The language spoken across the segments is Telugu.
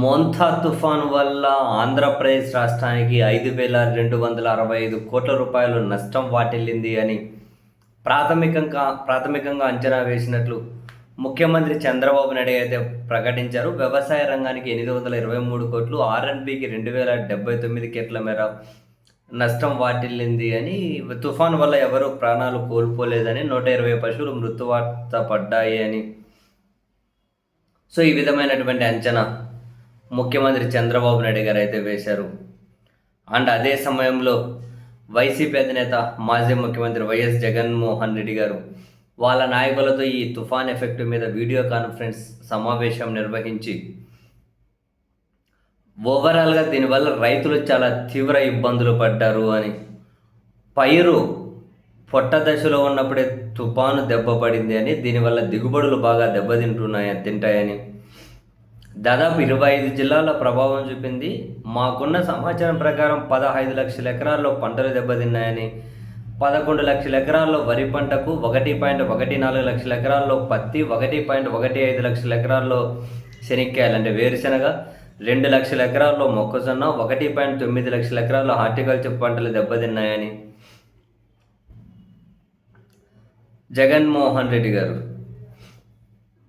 మోంథా తుఫాన్ వల్ల ఆంధ్రప్రదేశ్ రాష్ట్రానికి ఐదు వేల రెండు వందల అరవై ఐదు కోట్ల రూపాయలు నష్టం వాటిల్లింది అని ప్రాథమికంగా ప్రాథమికంగా అంచనా వేసినట్లు ముఖ్యమంత్రి చంద్రబాబు నాయుడు అయితే ప్రకటించారు. వ్యవసాయ రంగానికి ఎనిమిది వందల ఇరవై మూడు కోట్లు ఆర్ఎన్బికి రెండు వేల డెబ్బై తొమ్మిది కోట్ల మేర నష్టం వాటిల్లింది అని తుఫాన్ వల్ల ఎవరు ప్రాణాలు కోల్పోలేదని నూట ఇరవై పశువులు మృతువార్త పడ్డాయి అని. సో ఈ విధమైనటువంటి అంచనా ముఖ్యమంత్రి చంద్రబాబు నాయుడు గారు అయితే వేశారు. అండ్ అదే సమయంలో వైసీపీ అధినేత మాజీ ముఖ్యమంత్రి వైఎస్ జగన్మోహన్ రెడ్డి గారు వాళ్ళ నాయకులతో ఈ తుఫాన్ ఎఫెక్ట్ మీద వీడియో కాన్ఫరెన్స్ సమావేశం నిర్వహించి ఓవరాల్గా దీనివల్ల రైతులు చాలా తీవ్ర ఇబ్బందులు పడ్డారు అని పైరు పొట్ట దశలో ఉన్నప్పుడే తుఫాను దెబ్బపడింది అని దీనివల్ల దిగుబడులు బాగా దెబ్బతింటున్నాయి తింటాయని దాదాపు ఇరవై ఐదు జిల్లాల ప్రభావం చూపింది. మాకున్న సమాచారం ప్రకారం పదహైదు లక్షల ఎకరాల్లో పంటలు దెబ్బతిన్నాయని పదకొండు లక్షల ఎకరాల్లో వరి పంటకు ఒకటి పాయింట్ ఒకటి నాలుగు లక్షల ఎకరాల్లో పత్తి ఒకటి పాయింట్ ఒకటి ఐదు లక్షల ఎకరాల్లో శనిక్కాయలు అంటే వేరుశనగ రెండు లక్షల ఎకరాల్లో మొక్కజొన్న ఒకటి పాయింట్ తొమ్మిది లక్షల ఎకరాల్లో హార్టికల్చర్ పంటలు దెబ్బతిన్నాయని జగన్మోహన్ రెడ్డి గారు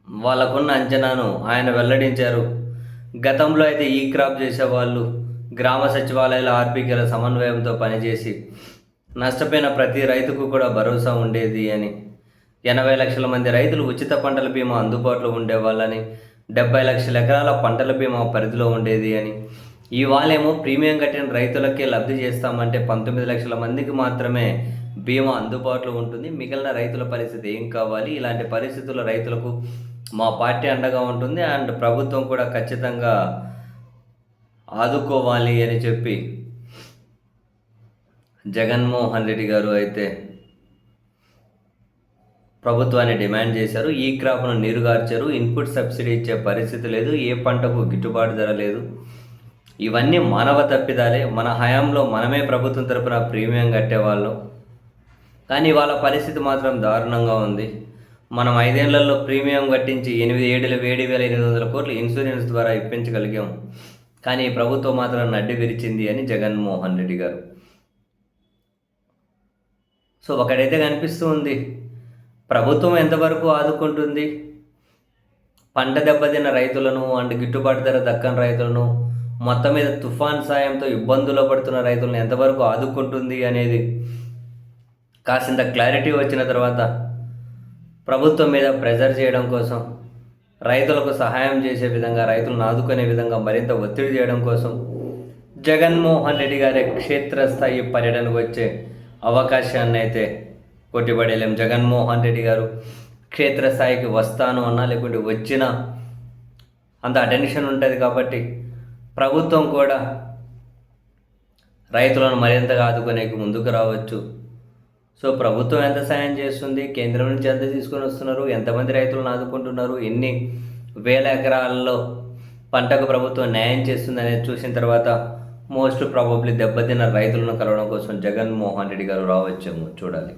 వాళ్ళకున్న అంచనాను ఆయన వెల్లడించారు. గతంలో అయితే ఈ క్రాప్ చేసేవాళ్ళు గ్రామ సచివాలయాల ఆర్బీకేల సమన్వయంతో పనిచేసి నష్టపోయిన ప్రతి రైతుకు కూడా భరోసా ఉండేది అని ఎనభై లక్షల మంది రైతులు ఉచిత పంటల బీమా అందుబాటులో ఉండేవాళ్ళని డెబ్బై లక్షల ఎకరాల పంటల బీమా పరిధిలో ఉండేది అని. ఇవాళేమో ప్రీమియం కట్టిన రైతులకే లబ్ధి చేస్తామంటే పంతొమ్మిది లక్షల మందికి మాత్రమే బీమా అందుబాటులో ఉంటుంది. మిగిలిన రైతుల పరిస్థితి ఏం కావాలి? ఇలాంటి పరిస్థితుల్లో రైతులకు మా పార్టీ అండగా ఉంటుంది అండ్ ప్రభుత్వం కూడా ఖచ్చితంగా ఆదుకోవాలి అని చెప్పి జగన్మోహన్ రెడ్డి గారు అయితే ప్రభుత్వాన్ని డిమాండ్ చేశారు. ఈ క్రాప్ను నీరుగార్చారు. ఇన్పుట్ సబ్సిడీ ఇచ్చే పరిస్థితి లేదు. ఏ పంటకు గిట్టుబాటు ధర లేదు. ఇవన్నీ మానవ తప్పిదాలే. మన హయాంలో మనమే ప్రభుత్వం తరపున ప్రీమియం కట్టేవాళ్ళం. కానీ వాళ్ళ పరిస్థితి మాత్రం దారుణంగా ఉంది. మనం ఐదేళ్ళలో ప్రీమియం కట్టించి ఎనిమిది ఏడుల ఏడు వేల ఎనిమిది వందల కోట్లు ఇన్సూరెన్స్ ద్వారా ఇప్పించగలిగాం. కానీ ఈ ప్రభుత్వం మాత్రం నడ్డి విరిచింది అని జగన్మోహన్ రెడ్డి గారు. సో ఒకటైతే కనిపిస్తూ ఉంది. ప్రభుత్వం ఎంతవరకు ఆదుకుంటుంది? పంట దెబ్బతిన్న రైతులను అండ్ గిట్టుబాటు ధర దక్కని రైతులను మొత్తం మీద తుఫాన్ సాయంతో ఇబ్బందులు పడుతున్న రైతులను ఎంతవరకు ఆదుకుంటుంది అనేది కాసింత క్లారిటీ వచ్చిన తర్వాత ప్రభుత్వం మీద ప్రెజర్ చేయడం కోసం రైతులకు సహాయం చేసే విధంగా రైతులను ఆదుకునే విధంగా మరింత ఒత్తిడి చేయడం కోసం జగన్మోహన్ రెడ్డి గారి క్షేత్రస్థాయి పర్యటనకు వచ్చే అవకాశాన్ని అయితే కొట్టిపడేయలేం జగన్మోహన్ రెడ్డి గారు క్షేత్రస్థాయికి వస్తాను అన్నా లేకుంటే వచ్చిన అంత అటెన్షన్ ఉంటుంది కాబట్టి ప్రభుత్వం కూడా రైతులను మరింతగా ఆదుకునేకి ముందుకు రావచ్చు. సో ప్రభుత్వం ఎంత సాయం చేస్తుంది? కేంద్రం నుంచి ఎంత తీసుకొని వస్తున్నారు? ఎంతమంది రైతులను ఆదుకుంటున్నారు? ఎన్ని వేల ఎకరాల్లో పంటకు ప్రభుత్వం న్యాయం చేస్తుంది అనేది చూసిన తర్వాత మోస్ట్ ప్రాబబ్లీ దెబ్బతిన్న రైతులను కలవడం కోసం జగన్మోహన్ రెడ్డి గారు రావచ్చేమో చూడాలి.